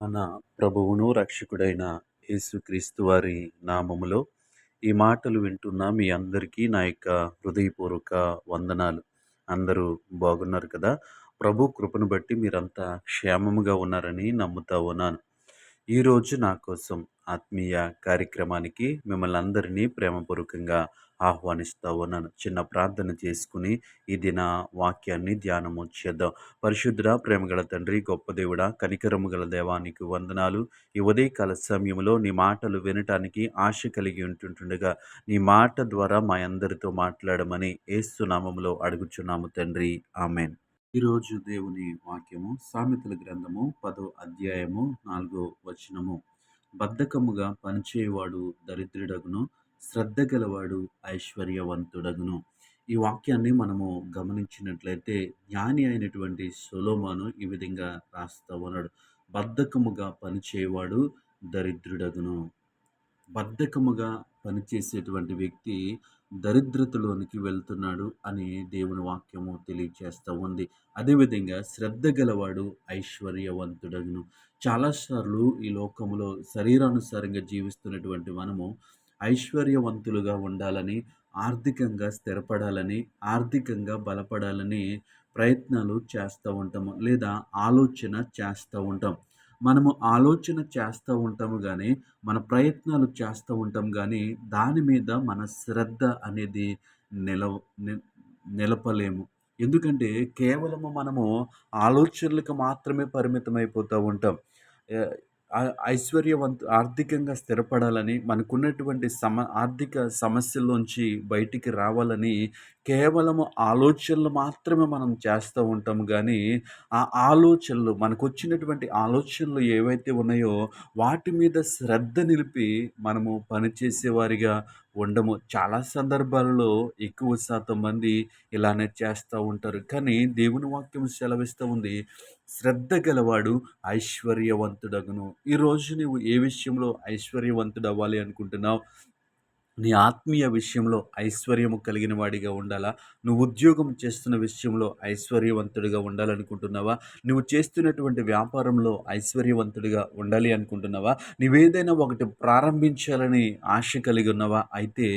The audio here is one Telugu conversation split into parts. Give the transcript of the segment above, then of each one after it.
మన ప్రభువును రక్షకుడైన యేసుక్రీస్తు వారి నామములో ఈ మాటలు వింటున్న మీ అందరికీ నా యొక్క హృదయపూర్వక వందనాలు. అందరూ బాగున్నారు కదా? ప్రభు కృపను బట్టి మీరంతా క్షేమముగా ఉన్నారని నమ్ముతా ఉన్నాను. ఈరోజు నా కోసం ఆత్మీయ కార్యక్రమానికి మిమ్మల్ని అందరినీ ప్రేమపూర్వకంగా ఆహ్వానిస్తూ ఉన్నాను చిన్న ప్రార్థన చేసుకుని ఈ దిన వాక్యాన్ని ధ్యానము చేద్దాం. పరిశుద్ధ ప్రేమగల తండ్రి గొప్ప దేవుడ కనికరము గల దేవానికి వందనాలు. ఈ ఉదయకాల సమయంలో నీ మాటలు వినటానికి ఆశ కలిగి ఉంటుండగా నీ మాట ద్వారా మా అందరితో మాట్లాడమని ఏసునామంలో అడుగుచున్నాము తండ్రి. ఆమెన్. ఈరోజు దేవుని వాక్యము సామెతల గ్రంథము పదో అధ్యాయము నాలుగో వచనము. బద్ధకముగా పనిచేయవాడు దరిద్రుడగును శ్రద్ధ గలవాడు ఐశ్వర్యవంతుడగును. ఈ వాక్యాన్ని మనము గమనించినట్లయితే జ్ఞాని అయినటువంటి సొలోమాను ఈ విధంగా రాస్తా ఉన్నాడు. బద్ధకముగా పనిచేయవాడు దరిద్రుడగును. బద్ధకముగా పనిచేసేటువంటి వ్యక్తి దరిద్రతలోనికి వెళ్తున్నాడు అని దేవుని వాక్యము తెలియచేస్తూ ఉంది. అదేవిధంగా శ్రద్ధ గలవాడు ఐశ్వర్యవంతుడను చాలాసార్లు ఈ లోకంలో శరీరానుసారంగా జీవిస్తున్నటువంటి మనము ఐశ్వర్యవంతులుగా ఉండాలని ఆర్థికంగా స్థిరపడాలని ఆర్థికంగా బలపడాలని ప్రయత్నాలు చేస్తూ ఉంటాము లేదా ఆలోచన చేస్తూ ఉంటాం. మనము ఆలోచన చేస్తూ ఉంటాము కానీ మన ప్రయత్నాలు చేస్తూ ఉంటాం కానీ దాని మీద మన శ్రద్ధ అనేది నిలవ నిలపలేము. ఎందుకంటే కేవలము మనము ఆలోచనలకు మాత్రమే పరిమితం అయిపోతూ ఉంటాం ఐశ్వర్యవంతు ఆర్థికంగా స్థిరపడాలని మనకున్నటువంటి సమ ఆర్థిక సమస్యల్లోంచి బయటికి రావాలని కేవలము ఆలోచనలు మాత్రమే మనం చేస్తూ ఉంటాము. కానీ ఆ ఆలోచనలు మనకు వచ్చినటువంటి ఆలోచనలు ఏవైతే ఉన్నాయో వాటి మీద శ్రద్ధ నిలిపి మనము పనిచేసేవారిగా ఉండము. చాలా సందర్భాలలో ఎక్కువ శాతం మంది ఇలానే చేస్తూ ఉంటారు. కానీ దేవుని వాక్యం సెలవిస్తూ ఉంది శ్రద్ధ గలవాడు ఐశ్వర్యవంతుడగును. ఈరోజు నువ్వు ఏ విషయంలో ఐశ్వర్యవంతుడు అవ్వాలి అనుకుంటున్నావు? నీ ఆత్మీయ విషయంలో ఐశ్వర్యము కలిగిన వాడిగా ఉండాలా? నువ్వు ఉద్యోగం చేస్తున్న విషయంలో ఐశ్వర్యవంతుడిగా ఉండాలనుకుంటున్నావా? నువ్వు చేస్తున్నటువంటి వ్యాపారంలో ఐశ్వర్యవంతుడిగా ఉండాలి అనుకుంటున్నావా? నువ్వేదైనా ఒకటి ప్రారంభించాలని ఆశ కలిగి ఉన్నావా? అయితే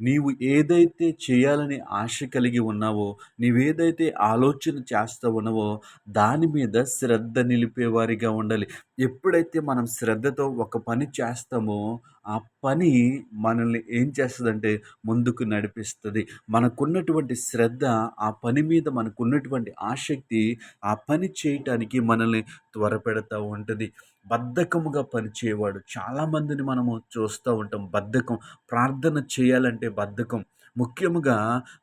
నీవు ఏదైతే చేయాలని ఆశ కలిగి ఉన్నావో నీవేదైతే ఆలోచన చేస్తూ ఉన్నావో దాని మీద శ్రద్ధ నిలిపేవారిగా ఉండాలి. ఎప్పుడైతే మనం శ్రద్ధతో ఒక పని చేస్తామో ఆ పని మనల్ని ఏం చేస్తుందంటే ముందుకు నడిపిస్తుంది. మనకున్నటువంటి శ్రద్ధ ఆ పని మీద మనకున్నటువంటి ఆసక్తి ఆ పని చేయటానికి మనల్ని త్వరపెడతా ఉంటుంది. బద్ధకముగా పనిచేయవాడు చాలామందిని మనము చూస్తూ ఉంటాం బద్ధకం. ప్రార్థన చేయాలంటే బద్ధకం. ముఖ్యముగా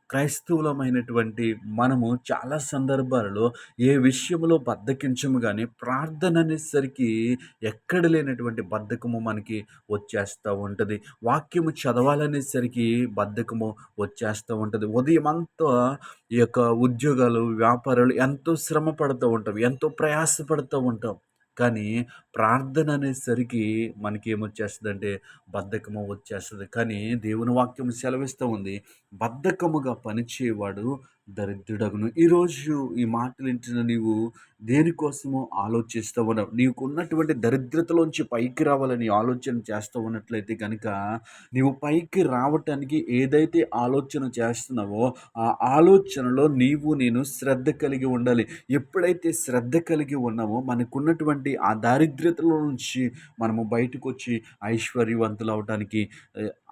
క్రైస్తవులమైనటువంటి మనము చాలా సందర్భాలలో ఏ విషయంలో బద్దకించము కానీ ప్రార్థన అనేసరికి ఎక్కడ లేనటువంటి బద్ధకము మనకి వచ్చేస్తూ ఉంటుంది. వాక్యము చదవాలనేసరికి బద్ధకము వచ్చేస్తూ ఉంటుంది. ఉదయం అంతా ఈ యొక్క ఉద్యోగాలు వ్యాపారాలు ఎంతో శ్రమ పడుతూ ఉంటాం ఎంతో ప్రయాసపడుతూ ఉంటాం. కానీ ప్రార్థన అనేసరికి మనకి ఏమొచ్చేస్తుందంటే బద్ధకము వచ్చేస్తుంది. కానీ దేవుని వాక్యం సెలవిస్తూ ఉంది. బద్ధకముగా పనిచేయవాడు దరిద్రుడగును. ఈరోజు ఈ మాటలు వింటున్న నీవు దేనికోసమో ఆలోచిస్తూ ఉన్నావు నీకు ఉన్నటువంటి దరిద్రతలోంచి పైకి రావాలని ఆలోచన చేస్తూ ఉన్నట్లయితే కనుక నీవు పైకి రావటానికి ఏదైతే ఆలోచన చేస్తున్నావో ఆ ఆలోచనలో నీవు నేను శ్రద్ధ కలిగి ఉండాలి. ఎప్పుడైతే శ్రద్ధ కలిగి ఉన్నామో మనకున్నటువంటి ఆ దారిద్రతలో నుంచి మనము బయటకు వచ్చి ఐశ్వర్యవంతులు అవడానికి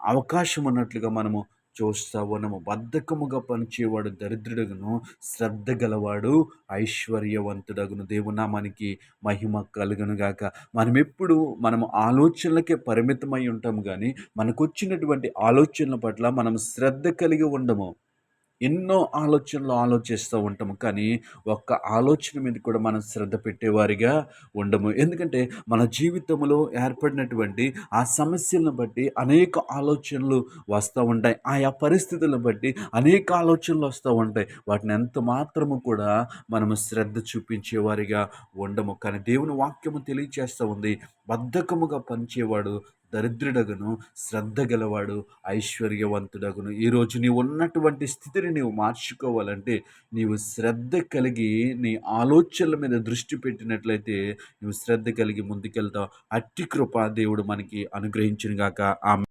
అవకాశం ఉన్నట్లుగా మనము చూస్తా ఉన్నాము బద్ధకముగా పనిచేవాడు దరిద్రుడుగును శ్రద్ధ గలవాడు ఐశ్వర్యవంతుడగును దేవునామానికి మహిమ కలుగునుగాక మనం ఎప్పుడు మనము ఆలోచనలకే పరిమితమై ఉంటాము కానీ మనకు వచ్చినటువంటి ఆలోచనల పట్ల మనం శ్రద్ధ కలిగి ఉండము. ఎన్నో ఆలోచనలు ఆలోచిస్తూ ఉంటాము. కానీ ఒక్క ఆలోచన మీద కూడా మనం శ్రద్ధ పెట్టేవారిగా ఉండము. ఎందుకంటే మన జీవితంలో ఏర్పడినటువంటి ఆ సమస్యలను బట్టి అనేక ఆలోచనలు వస్తూ ఉంటాయి. ఆయా పరిస్థితులను బట్టి అనేక ఆలోచనలు వస్తూ ఉంటాయి. వాటిని ఎంత మాత్రము కూడా మనము శ్రద్ధ చూపించేవారిగా ఉండము. కానీ దేవుని వాక్యము తెలియచేస్తూ ఉంది. బద్ధకముగా పనిచేవాడు దరిద్రుడగును శ్రద్ధ గలవాడు ఐశ్వర్యవంతుడగును. ఈరోజు నీవు ఉన్నటువంటి స్థితిని నీవు మార్చుకోవాలంటే నీవు శ్రద్ధ కలిగి నీ ఆలోచనల మీద దృష్టి పెట్టినట్లయితే నువ్వు శ్రద్ధ కలిగి ముందుకెళ్తావు. అట్టి కృప దేవుడు మనకి అనుగ్రహించిన గాక ఆమె